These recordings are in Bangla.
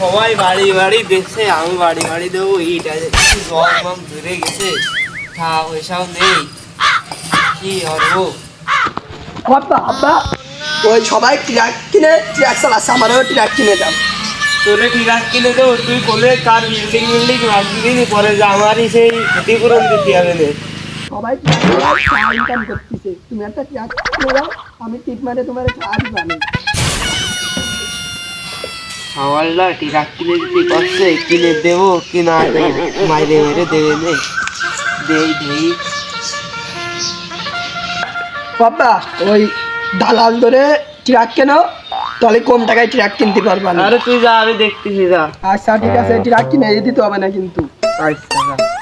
সবাই বাড়ি বাড়ি দেখছে আমি বাড়ি বাড়ি দেবো এইটা যে কি জল মম ধরে গেছে। টাকা পয়সাও নেই। কি করব আব্বা আব্বা ওই সবাই ট্রাক কিনে ট্রাক চালাচ্ছে আমারও ট্রাক কিনে দাও। তোরে ঠিক কিনে দেবো তুই কোলে কার বিল্ডিং বিল্ডিং রাখবি পরে যে আমারই সেই ক্ষতিপূরণ দিতে হবে না। সবাই ইনকাম করতেছে। তুমি একটা ট্রাক কিনে দাও আমি টিপ মারে তোমার আর জানি সওয়ালটা টিরাক কিনে দিতে করছে কিনে দেবো কি না মাইরে মেরে দেবে নে। দেই দেই বাবা ওই দালাল ধরে ট্রাক কেন? তাহলে কম টাকায় ট্রাক কিনতে পারবা না। আরে তুই যা আমি দেখতেছি যা। আচ্ছা ঠিক আছে ট্রাক কিনে দিতে হবে না কিন্তু। আচ্ছা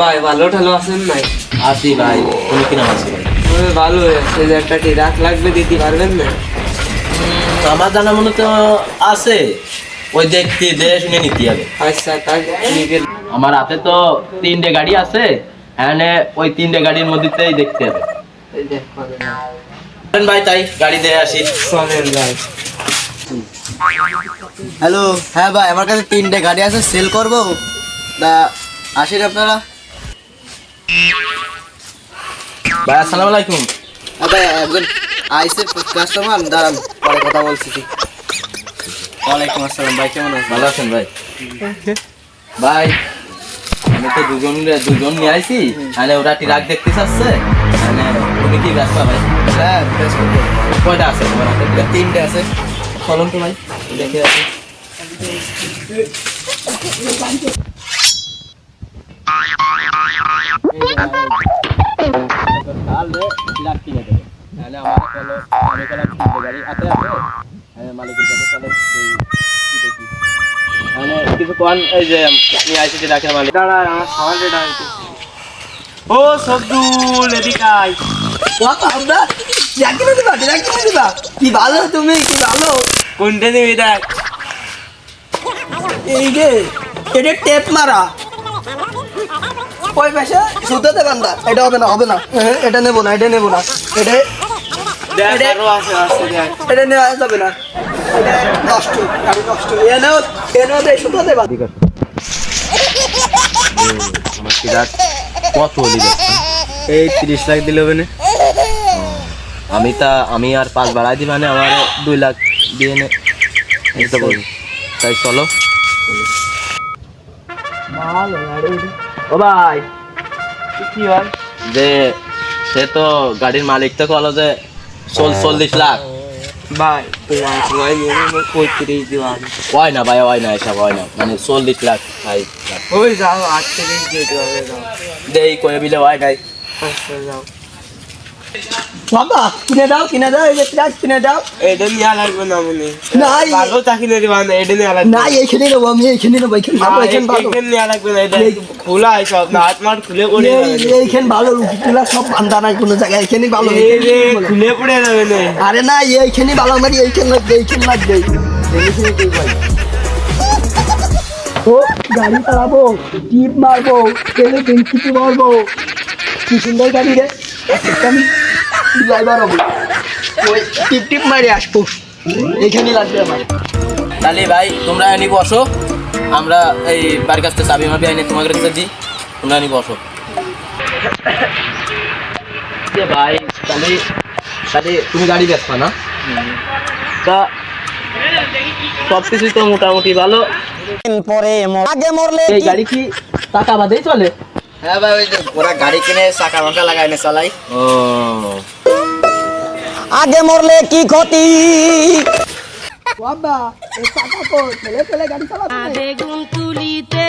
ভাই ভালো ঠালো আছেন নাই? আসি ভাই কোনো কিনা আসি ভাই ভালো হয়েছে যে একটা টিরাক লাগবে দিতে পারবেন না? আমার জানা মনে তো আছে ওই দেখতে দেখে শুনে নিতে হবে। আচ্ছা তাই আমার হাতে তো তিনটে গাড়ি আছে এখানে ওই তিনটে গাড়ির মধ্যেই দেখতে হবে। ভাই তাই গাড়ি দিয়ে আসি। চলেন ভাই। হ্যালো হ্যাঁ ভাই আমার কাছে তিনটে গাড়ি আছে সেল করব। তা আসেন আপনারা। ভাই আসসালামু আলাইকুম। ভাই একজন আইসে কাস্টমার দাঁড়ান পরে কথা বলছি ওয়ালাইকুম আসসালাম ভাই কেমন আছেন? ভালো আছেন ভাই? ভাই আমি তো দুজন দুজন নিয়ে আইছি। মানে ওরা ট্রাক দেখতে চাচ্ছে? মানে তুমি কি ব্যস্ত ভাই? হ্যাঁ বেশ কয়টা আছে তোমার হাতে? তিনটে আছে। চলুন তো ভাই দেখে আসি। ট্রাক কিনে দেবে তাহলে আমার চলো আমি গেলাম তিনটে গাড়ি হাতে আছে? হ্যাঁ, মালিকের কাছে চলো এই কি দেখি। মানে কিছু কোন এই যে নিয়ে আইসি ট্রাকের মালিক। দাঁড়া আমার সওয়াল রেডা ও সবদুল এদিকে আয়। আমরা দিবা। কি ভালো তুমি কি ভালো। কোনটা নিবি দেখ? এই যে এটা টেপ মারা। ওই পাশে সুতো দেবেন না এটা হবে না হবে না। এটা নেব না এটা নেব না। এটা দেখ এটা- আরও আছে আছে দেখ। এটা নেওয়া যাবে না। এটা নষ্ট গাড়ি নষ্ট। এনেও এনেও দেয় সুতো দেবা ঠিক আছে আমার ট্রাক কত এই তিরিশ লাখ দিলে হবে না? আমি তা আমি আর পাঁচ বাড়াই মানে আমার দুই লাখ দিয়ে নে। তাই চলো। ভালো ও ভাই। কি হয়? যে সে তো গাড়ির মালিক তো কলো যে চল চল্লিশ লাখ। ভাই পঁয়ত্রিশ দিবান হয় না ভাই হয় না এসব হয় না। মানে চল্লিশ লাখ ভাই। ওই যাও আটত্রিশ দিয়ে যাও। দেই কয়ে বিলে হয় নাই। আচ্ছা যাও। বাবা কিনে দাও কিনে দাও এই যে কিনে দাও। এটা নিয়ে লাগবে না মনে। না, ভালো চাকরি নিয়ে দিবা না এটা নিয়ে লাগবে না। এইখানে নেব আমি এইখানে নেব এইখানে ভালো এইখানে ভালো। নিয়ে লাগবে না এটা খোলা সব না হাত মার খুলে পড়ে যাবে। এই- এইখানে ভালো রুটিগুলা সব বান্ধা নাই কোনো জায়গায় এইখানে ভালো খুলে পড়ে যাবে না। আরে না এইখানে ভালো আমার এইখানে লাগবে এইখানে লাগবে। এইখানে তুই ভাই? ও গাড়ি চালাবো টিপ মারবো তেলে মারবো। কি সুন্দর গাড়ি রে। ড্রাইভার হব ওই টিপ টিপ মারে আসব এইখানে লাগবে আমার তাহলে ভাই তোমরা এনে বসো। আমরা এই বাড়ির কাছ থেকে চাবি মাবি আইনে তোমাদের কাছে দিই। তোমরা এনে বসো। ভাই তাহলে তাহলে তুমি গাড়ি বেচবা না? তা সব কিছুই তো মোটামুটি ভালো। পরে আগে মরলে এই গাড়ি কি টাকা বাদেই চলে? হ্যাঁ ভাই ওই যে ওরা গাড়ি কিনে চাকা মাকা লাগাই না চালাই ও। আগে মরলে কি ক্ষতি? বাবা ছেলে ছেলে গাড়ি তুলিতে